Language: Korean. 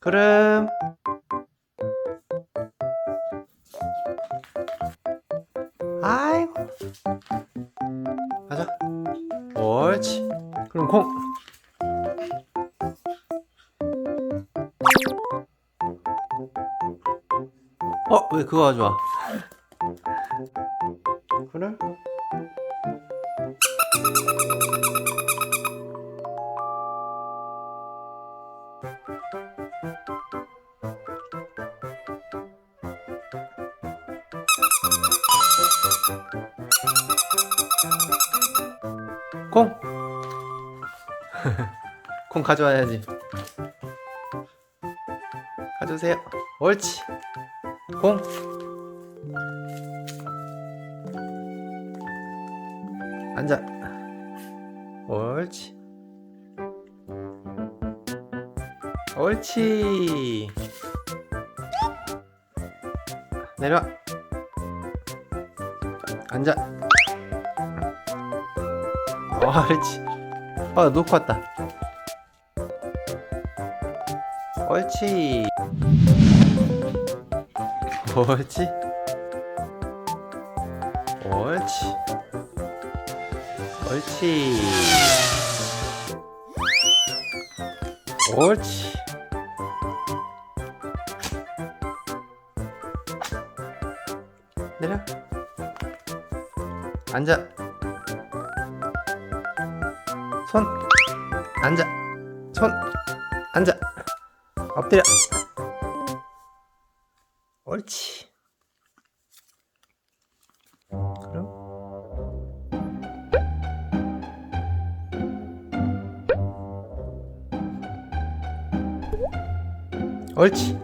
그럼. 아이고. 가자. 옳지. 그럼 공. 어? 왜 그거 가져와 콩! 콩 가져와야지. 가져오세요. 옳지. 콩. 앉아. 옳지. 옳지. 내려와. 앉아. 옳지. 어, 놓고 왔다. 옳지. 옳지. 옳지. 옳지. 옳지. 내려. 앉아. 손 앉아 손 앉아 엎드려 옳지 옳지